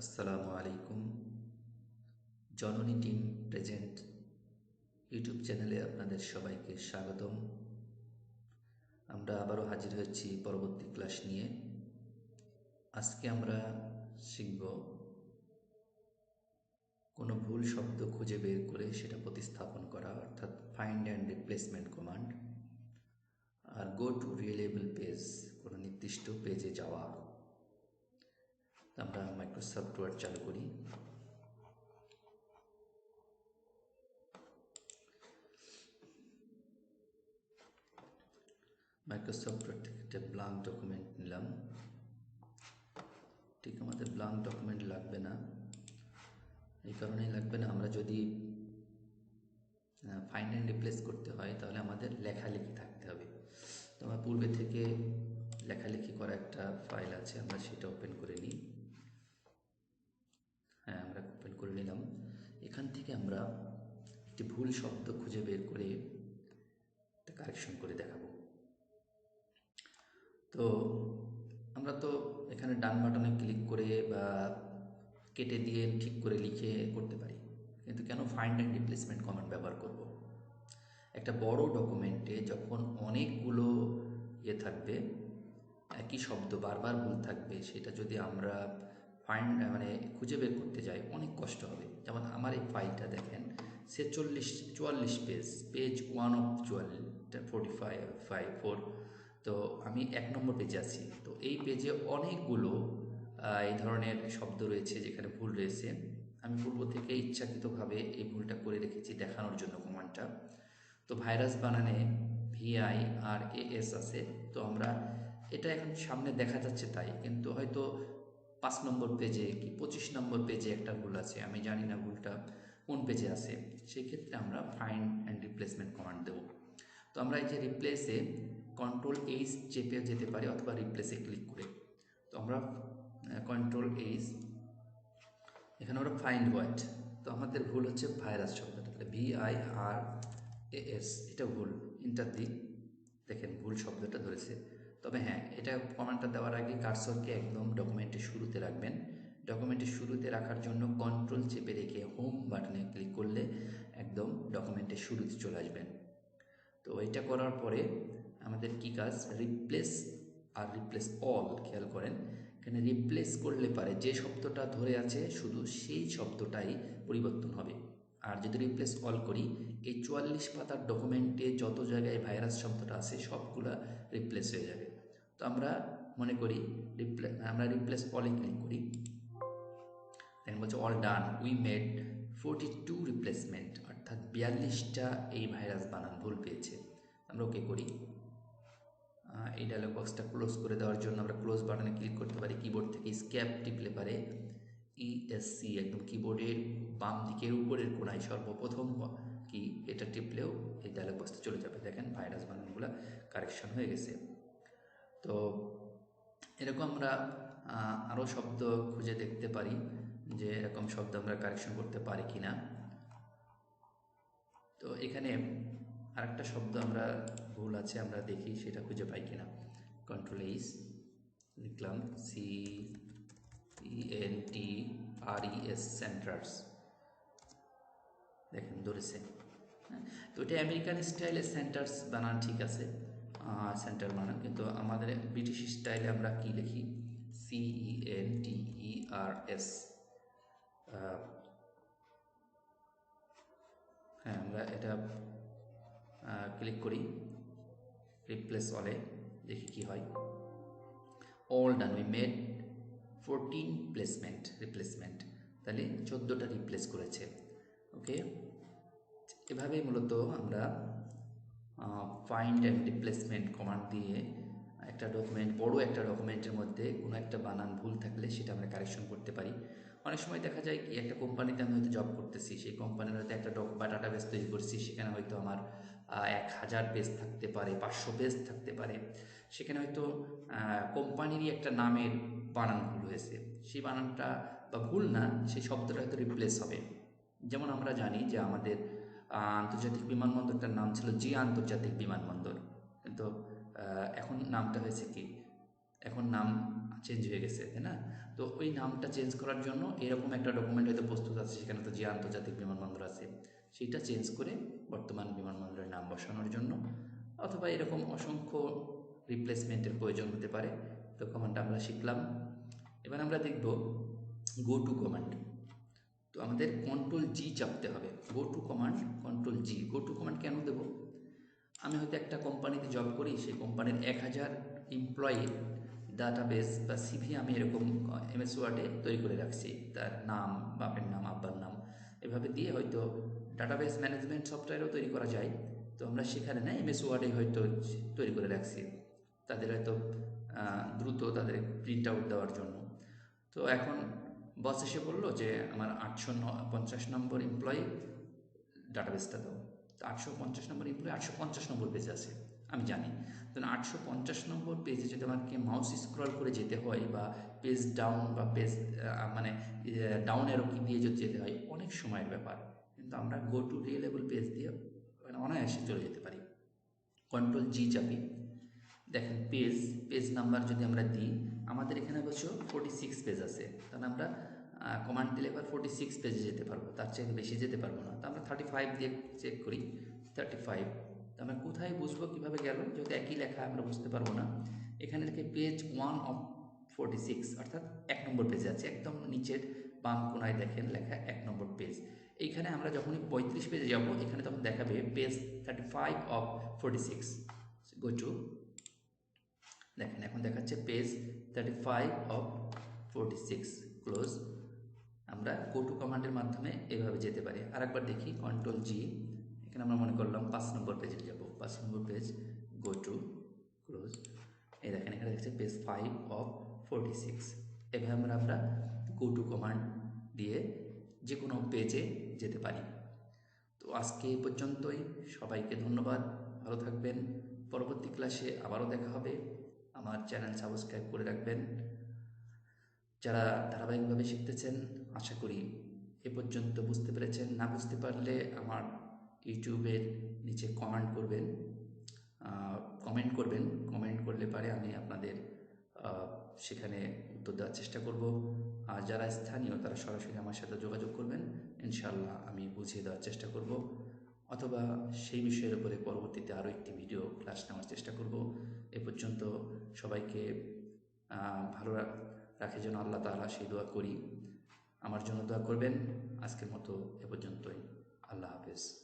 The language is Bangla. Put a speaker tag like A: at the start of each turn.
A: আসসালামু আলাইকুম। জননী টিম প্রেজেন্ট ইউটিউব চ্যানেলে আপনাদের সবাইকে স্বাগতম। আমরা আবারও হাজির হয়েছি পরবর্তী ক্লাস নিয়ে। আজকে আমরা শিখব কোনো ভুল শব্দ খুঁজে বের করে সেটা প্রতিস্থাপন করা, অর্থাৎ ফাইন্ড অ্যান্ড রিপ্লেসমেন্ট কমান্ড আর গো টু রিয়েলেবল পেজ কোনো নির্দিষ্ট পেজে যাওয়া। আমরা মাইক্রোসফট ওয়ার্ড চালু করি। মাইক্রোসফট ওয়ার্ড থেকে একটা ব্লাঙ্ক ডকুমেন্ট নিলাম। ঠিক আমাদের ব্লাঙ্ক ডকুমেন্ট লাগবে না। এই কারণেই লাগবে না। আমরা যদি ফাইন্ড অ্যান্ড রিপ্লেস করতে হয়, তাহলে আমাদের লেখালেখি থাকতে হবে। তো আমার পূর্বে থেকে লেখালেখি করা একটা ফাইল আছে, আমরা সেটা ওপেন করে নিই। করে নিলাম এখান থেকে আমরা একটি ভুল শব্দ খুঁজে বের করে কারেকশন করে দেখাবো। তো আমরা তো এখানে ডান বাটনে ক্লিক করে বা কেটে দিয়ে ঠিক করে লিখে করতে পারি। কিন্তু কেন ফাইন্ড অ্যান্ড রিপ্লেসমেন্ট কমান্ড ব্যবহার করব? একটা বড় ডকুমেন্টে যখন অনেকগুলো ইয়ে থাকবে, একই শব্দ বারবার ভুল থাকবে, সেটা যদি আমরা ফাইন্ড মানে খুঁজে বের করতে যাই অনেক কষ্ট হবে। যেমন আমার এই ফাইলটা দেখেন, সে চল্লিশ, চুয়াল্লিশ পেজ পেজ ওয়ান অফ চুয়াল্লিশ ফোর্টি ফাইভ ফাইভ ফোর তো আমি এক নম্বর পেজে আছি। তো এই পেজে অনেকগুলো এই ধরনের শব্দ রয়েছে যেখানে ভুল রয়েছে। আমি পূর্ব থেকে ইচ্ছাকৃতভাবে এই ভুলটা করে রেখেছি দেখানোর জন্য কমান্ডটা তো ভাইরাস বানানে ভিআই আর এ এস আছে। তো আমরা, এটা এখন সামনে দেখা যাচ্ছে তাই। কিন্তু হয়তো পাঁচ নম্বর পেজে কি পঁচিশ নম্বর পেজে একটা ভুল আছে, আমি জানি না ভুলটা কোন পেজে আছে সেই ক্ষেত্রে আমরা ফাইন্ড অ্যান্ড রিপ্লেসমেন্ট কমান্ড দেবো। তো আমরা এই যে রিপ্লেসে কন্ট্রোল এইচ চেপে যেতে পারি অথবা রিপ্লেসে ক্লিক করে। তো আমরা কন্ট্রোল এইচ এখানে আমরা ফাইন্ড ওয়ার্ড তো আমাদের ভুল হচ্ছে ভাইরাস শব্দটা, তাহলে ভি আই আর এস এটা ভুল। ইন্টার দিক দেখেন ভুল শব্দটা ধরেছে। তবে হ্যাঁ এটা কমান্ডটা দেওয়ার আগে কার্সরকে একদম ডকুমেন্টের শুরুতে রাখবেন। ডকুমেন্টের শুরুতে রাখার জন্য কন্ট্রোল চেপে রেখে হোম বাটনে ক্লিক করলে একদম ডকুমেন্টের শুরুতে চলে আসবেন। তো এটা করার পরে আমাদের কি কাজ? রিপ্লেস আর রিপ্লেস অল খেয়াল করেন। এখানে রিপ্লেস করলে পারে যে শব্দটা ধরে আছে, শুধু সেই শব্দটাই পরিবর্তন হবে। আর যদি রিপ্লেস অল করি, এই চুয়াল্লিশ পাতার ডকুমেন্টে যত জায়গায় ভাইরাস শব্দটা আছে, সবগুলা রিপ্লেস হয়ে যাবে। তো আমরা মনে করি রিপ্লে আমরা রিপ্লেস অলে ক্লিক করি। দেন বলছে all done we made forty two replacement অর্থাৎ বিয়াল্লিশটা এই ভাইরাস বানান, ভুল পেয়েছে। আমরা ওকে করি। এই ডায়লগ বক্সটা ক্লোজ করে দেওয়ার জন্য আমরা ক্লোজ বাটনে ক্লিক করতে পারি কিবোর্ড থেকে স্ক্যাপ টিপলে পারে ইএসসি একদম কিবোর্ডের বাম দিকের উপরের কোনায় সর্বপ্রথম কি এটা টিপলেও এই ডায়লগ বক্সটা চলে যাবে। দেখেন ভাইরাস বানানগুলো কারেকশন হয়ে গেছে। তো এরকম আমরা আরও শব্দ খুঁজে দেখতে পারি যে এরকম শব্দ আমরা কারেকশন করতে পারি কি না তো এখানে আরেকটা শব্দ আমরা, ভুল আছে, আমরা দেখি সেটা খুঁজে পাই কিনা। কন্ট্রোল এইস লিখলাম C N T R E S centres দেখেন, ধরেছে। তো এটা আমেরিকান স্টাইলে সেন্টার্স বানান ঠিক আছে। সেন্টার বানান। কিন্তু আমাদের ব্রিটিশ স্টাইলে আমরা কি লিখি? সিই এন টি ই আর এস হ্যাঁ আমরা এটা ক্লিক করি। রিপ্লেস অলে দেখি কি হয়। All done we made fourteen placement replacement তাহলে চোদ্দোটা রিপ্লেস করেছে। ওকে এভাবেই মূলত আমরা ফাইন্ড অ্যান্ড রিপ্লেসমেন্ট কমান্ড দিয়ে একটা ডকুমেন্ট বড় একটা ডকুমেন্টের মধ্যে কোনো একটা বানান ভুল থাকলে সেটা আমরা কারেকশন করতে পারি। অনেক সময় দেখা যায় কি, একটা কোম্পানিতে আমি হয়তো জব করতেছি, সেই কোম্পানির হয়তো একটা ডক বা ডাটা বেস তৈরি করছি, সেখানে হয়তো আমার এক হাজার পেজ থাকতে পারে, পাঁচশো পেজ থাকতে পারে। সেখানে হয়তো কোম্পানিরই একটা নামের বানান ভুল হয়েছে। সেই বানানটা বা ভুল না, সেই শব্দটা হয়তো রিপ্লেস হবে। যেমন আমরা জানি যে আমাদের আন্তর্জাতিক বিমানবন্দরটার নাম ছিল জি আন্তর্জাতিক বিমানবন্দর। কিন্তু এখন নামটা হয়েছে কি? এখন নাম চেঞ্জ হয়ে গেছে, তাই না? তো ওই নামটা চেঞ্জ করার জন্য এরকম একটা ডকুমেন্ট হয়তো প্রস্তুত আছে, সেখানে তো যে আন্তর্জাতিক বিমানবন্দর আছে। সেইটা চেঞ্জ করে বর্তমান বিমানবন্দরের নাম বসানোর জন্য, অথবা এরকম অসংখ্য রিপ্লেসমেন্টের প্রয়োজন হতে পারে। তো কমান্ড আমরা শিখলাম। এবার আমরা দেখব গো টু কমান্ড তো আমাদের কন্ট্রোল জি চাপতে হবে। Go to command control G go to command কেন দেব? আমি হয়তো একটা কোম্পানিতে জব করি, সেই কোম্পানির এক হাজার এমপ্লয়ির ডাটাবেস বা সিভি আমি এরকম এমএস ওয়ার্ডে তৈরি করে রাখছি। তার নাম, বাপের নাম, আব্বার নাম। এভাবে দিয়ে হয়তো ডাটাবেস ম্যানেজমেন্ট সফটওয়্যারও তৈরি করা যায়। তো আমরা সেখানে না এমএস ওয়ার্ডে হয়তো তৈরি করে রাখছি। তাদের হয়তো দ্রুত তাদের প্রিন্ট আউট দেওয়ার জন্য। তো এখন বস এসে বলল যে, আমার আটশো পঞ্চাশ নম্বর এমপ্লয়ি ডাটাবেসটা দাও। তো আটশো পঞ্চাশ নম্বর এমপ্লয়ি আটশো পঞ্চাশ নম্বর পেজে আছে, আমি জানি। তো আটশো পঞ্চাশ নম্বর পেজে যদি আমাকে মাউস স্ক্রল করে যেতে হয় বা পেজ ডাউন বা পেজ মানে ডাউন কি দিয়ে যদি যেতে হয়, অনেক সময়ের ব্যাপার। কিন্তু আমরা গো টু রিয়েলেবল পেজ দিয়ে মানে অনায়াসে চলে যেতে পারি। কন্ট্রোল জি চাপি। দেখেন পেজ পেজ নাম্বার যদি আমরা দিই আমাদের এখানে অবশ্য ফোর্টি সিক্স পেজ আছে তাহলে আমরা কমান্ড দিলে এবার ফোর্টি সিক্স পেজে যেতে পারব। তার চেয়ে বেশি যেতে পারব না। তো আমরা থার্টি ফাইভ দিয়ে চেক করি। থার্টি ফাইভ তো আমরা কোথায় বুঝব, কীভাবে গেল? যেহেতু একই লেখা, আমরা বুঝতে পারব না। এখানে লিখে page one of forty six অর্থাৎ এক নম্বর পেজে আছে। একদম নিচের বাম কোনায় দেখেন, লেখা এক নম্বর পেজ এইখানে আমরা যখনই পঁয়ত্রিশ পেজে যাব, এখানে তখন দেখাবে page thirty five of forty six go to দেখেন, এখন দেখাচ্ছে page thirty five of forty six close আমরা গো টু কমান্ডের মাধ্যমে এভাবে যেতে পারি। আর একবার দেখি কন্ট্রোল জি এখানে আমরা মনে করলাম পাঁচ নম্বর পেজে যাব। পাঁচ নম্বর পেজ গো টু ক্লোজ এই দেখেন, এখানে দেখছে page five of forty six এভাবে আমরা আমরা গো টু কমান্ড দিয়ে যে কোনো পেজে যেতে পারি। তো আজকে এই পর্যন্তই। সবাইকে ধন্যবাদ। ভালো থাকবেন। পরবর্তী ক্লাসে আবারও দেখা হবে। আমার চ্যানেল সাবস্ক্রাইব করে রাখবেন। যারা ধারাবাহিকভাবে শিখতেছেন, আশা করি এ পর্যন্ত বুঝতে পেরেছেন। না বুঝতে পারলে আমার ইউটিউবের নিচে কমেন্ট করবেন। কমেন্ট করবেন। কমেন্ট করলে পারে আমি আপনাদের সেখানে উত্তর দেওয়ার চেষ্টা করব। আর যারা স্থানীয়, তারা সরাসরি আমার সাথে যোগাযোগ করবেন। ইনশাল্লাহ আমি বুঝিয়ে দেওয়ার চেষ্টা করব। অথবা সেই বিষয়ের উপরে পরবর্তীতে আরও একটি ভিডিও ক্লাস নেওয়ার চেষ্টা করব। এ পর্যন্ত সবাইকে ভালো রাখে যেন আল্লাহ তালা সেই দোয়া করি। আমার জন্য দোয়া করবেন। আজকের মতো এ পর্যন্তই। আল্লাহ হাফেজ।